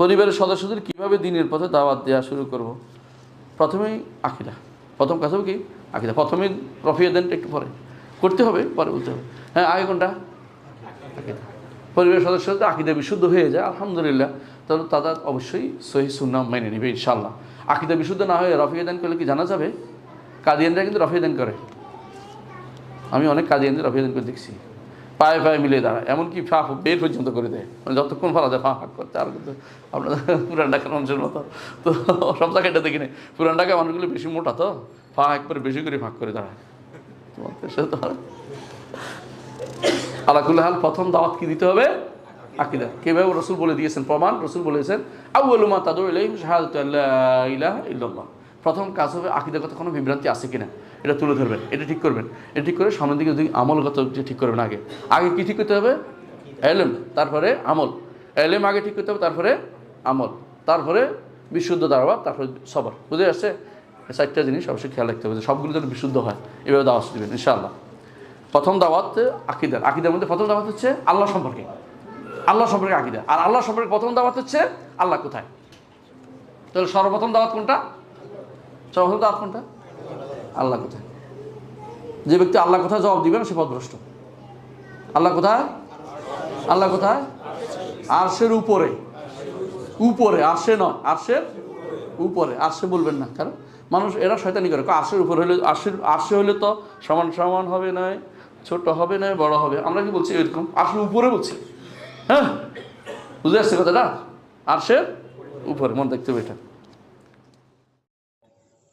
পরিবারের সদস্যদের কীভাবে দিনের পথে দাওয়াত দেওয়া শুরু করব? প্রথমেই আকিদা। প্রথম কাজ হবে কি? আকিদা। প্রথমে রফিয়া দেন একটু পরে। করতে হবে, পরে বলতে হবে। হ্যাঁ আগে কোনটা? পরিবারের সদস্যদের আকিদা বিশুদ্ধ হয়ে যায়, আলহামদুলিল্লাহ। তাহলে তারা অবশ্যই সহি সুন্নাম মেনে নেবে ইনশাল্লাহ আকিদা বিশুদ্ধ না হয়ে রফিয়া দেন করলে কি জানা যাবে? কাদিয়ানরা কিন্তু রফিয়া দেন করে। আমি অনেক কাদিয়ানদের রফিয়া দান করে দেখছি। পায়ে পায়ে মিলে দাঁড়ায়। এমনকি ফা বের পর্যন্ত করে দেয়। মানে যতক্ষণ ফালা যায়, ফা ফাঁক করতে আর কিন্তু আপনাদের পুরান ঢাকার মানুষের মতো। তো সব জায়গায় এটা দেখিনি পুরান ঢাকার মানুষগুলো বেশি মোটা তো। ফা একবারে বেশি করে ফাঁক করে দাঁড়ায়। দেশে তো আলাকুল্লাহ প্রথম দাওয়াত কি দিতে হবে? আকিদা। কেভাবে রসুল বলে দিয়েছেন প্রমাণ? রসুল বলেছেন আউ্লুমা তাদুর শাহাদাতু আল্লা ইলাহা ইল্লাল্লাহ। প্রথম কাজ হবে আকিদার কথা কোনো বিভ্রান্তি আছে কিনা? এটা তুলে ধরবেন, এটা ঠিক করবেন। এটা ঠিক করে সামনের দিকে যদি আমলগত ঠিক করবেন আগে। আগে কী ঠিক করতে হবে? এলেম, তারপরে আমল। এলেম আগে ঠিক করতে হবে, তারপরে আমল। তারপরে বিশুদ্ধ দাওয়াত তারপরে সবার। বুঝে আসছে চারটা জিনিস অবশ্যই খেয়াল রাখতে হবে সবগুলো যেন বিশুদ্ধ হয়। এভাবে দাওয়াত দেবেন ইনশাআল্লাহ। প্রথম দাওয়াত আকিদার। আকিদার মধ্যে প্রথম দাওয়াত হচ্ছে আল্লাহ সম্পর্কে। আল্লাহ সম্পর্কে আকিদা। আর আল্লাহ সম্পর্কে প্রথম দাওয়াত হচ্ছে আল্লাহ কোথায়? তাহলে সর্বপ্রথম দাওয়াত কোনটা? সর্বপ্রথম দাওয়াত কোনটা? আল্লাহ কোথায়? যে ব্যক্তি আল্লাহ কোথায় জবাব দিবে না সে পদভ্রষ্ট আল্লাহ কোথায়? আল্লাহ কোথায়? আরশের উপরে। উপরে, আরশে নয়, আরশের উপরে। আরশে বলবেন না, কারণ মানুষ এরা শয়তানি করে। কয়, আরশের উপরে হলে, আরশের, আরশে হলে তো সমান সমান হবে নয় ছোট হবে নয় বড় হবে। আমরা কি বলছি এরকম? আরশের উপরে বলছি। হ্যাঁ? বুঝে আসছে কথাটা? আরশের উপরে, মন দেখতে হবে এটা।